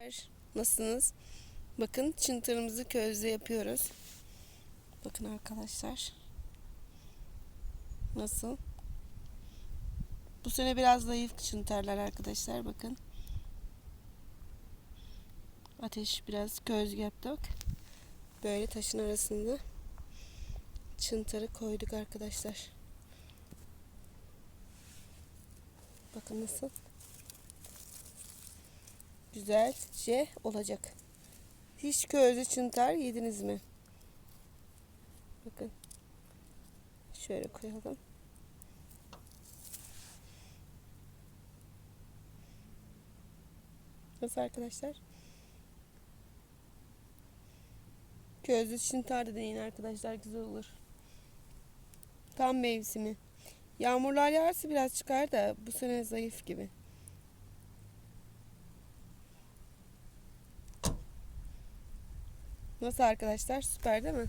Merhabalar, Nasılsınız? Bakın çıntarımızı közde yapıyoruz. Bakın arkadaşlar. Nasıl? Bu sene biraz zayıf çıntarlar arkadaşlar. Bakın. Ateş biraz köz yaptık. Böyle taşın arasında çıntarı koyduk arkadaşlar. Bakın nasıl? Güzelce olacak. Hiç közlü çıntar yediniz mi? Bakın. Şöyle koyalım. Nasıl arkadaşlar? Közlü çıntar da deneyin arkadaşlar güzel olur. Tam mevsimi. Yağmurlar yağarsa biraz çıkar da bu sene zayıf gibi. Nasıl arkadaşlar? Süper değil mi?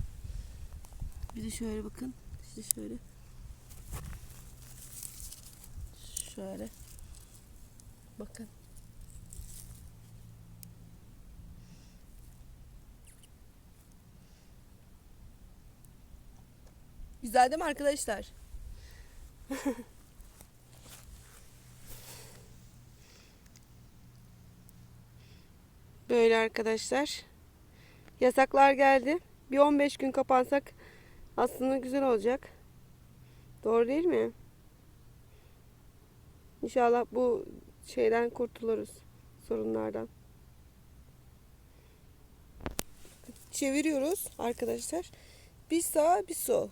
Bir de şöyle bakın. İşte şöyle. Şöyle. Bakın. Güzel değil mi arkadaşlar? Böyle arkadaşlar. Yasaklar geldi. Bir 15 gün kapansak aslında güzel olacak. Doğru değil mi? İnşallah bu şeyden kurtuluruz. Sorunlardan. Çeviriyoruz arkadaşlar. Bir sağ bir sol.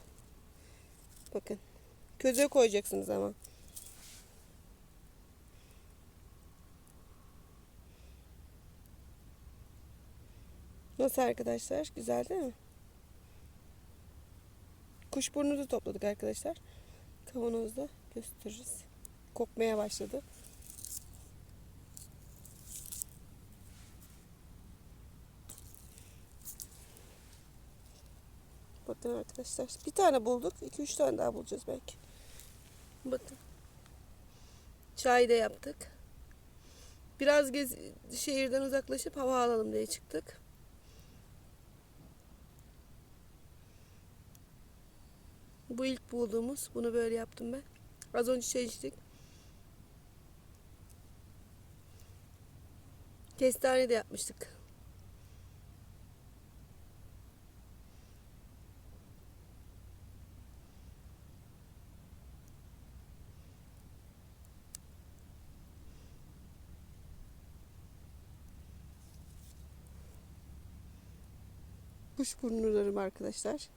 Bakın. Köze koyacaksınız ama. Nasıl arkadaşlar? Güzel değil mi? Kuşburnu da topladık arkadaşlar. Kavanozda gösteririz. Kokmaya başladı. Bakın arkadaşlar. Bir tane bulduk. 2-3 tane daha bulacağız belki. Bakın. Çay da yaptık. Biraz gez şehirden uzaklaşıp hava alalım diye çıktık. Bu ilk bulduğumuz. Bunu böyle yaptım ben. Az önce çay. Kestane de yapmıştık. Kuşburnularım arkadaşlar.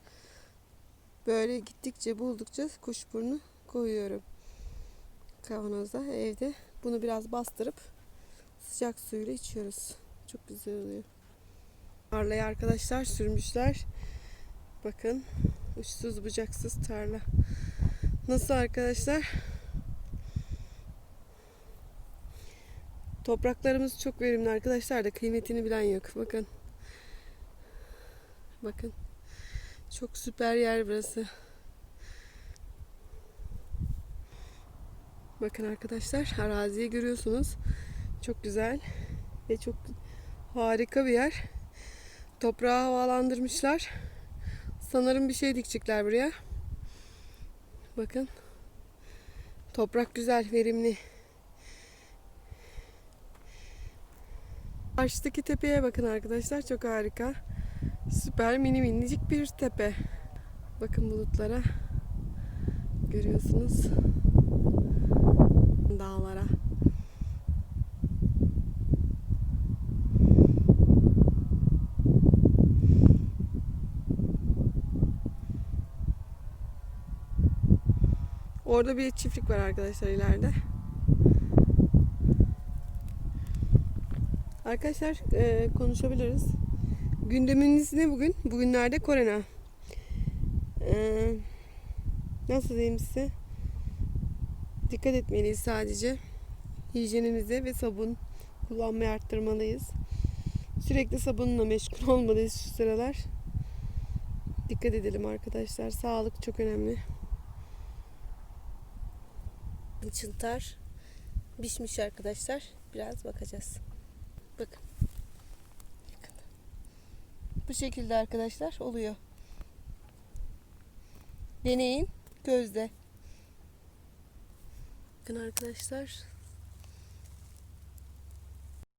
Böyle gittikçe buldukça kuşburnu koyuyorum. Kavanozda evde. Bunu biraz bastırıp sıcak suyla içiyoruz. Çok güzel oluyor. Tarlayı arkadaşlar sürmüşler. Bakın uçsuz bucaksız tarla. Nasıl arkadaşlar? Topraklarımız çok verimli arkadaşlar da kıymetini bilen yok. Bakın. Bakın. Çok süper yer burası. Bakın arkadaşlar araziyi görüyorsunuz. Çok güzel ve çok harika bir yer. Toprağı havalandırmışlar. Sanırım bir şey dikecekler buraya. Bakın. Toprak güzel, verimli. Karşıdaki tepeye bakın arkadaşlar. Çok harika. Süper mini minicik bir tepe. Bakın bulutlara. Görüyorsunuz. Dağlara. Orada bir çiftlik var arkadaşlar ileride. Arkadaşlar e, konuşabiliriz. Gündeminiz ne bugün? Bugünlerde korona. Ee, nasıl diyeyim size? Dikkat etmeliyiz sadece. Hijyenimize ve sabun kullanmayı arttırmalıyız. Sürekli sabunla meşgul olmalıyız şu sıralar. Dikkat edelim arkadaşlar. Sağlık çok önemli. Çıntar pişmiş arkadaşlar. Biraz bakacağız. Bakın. Bu şekilde arkadaşlar oluyor. Deneyin gözde. Bakın arkadaşlar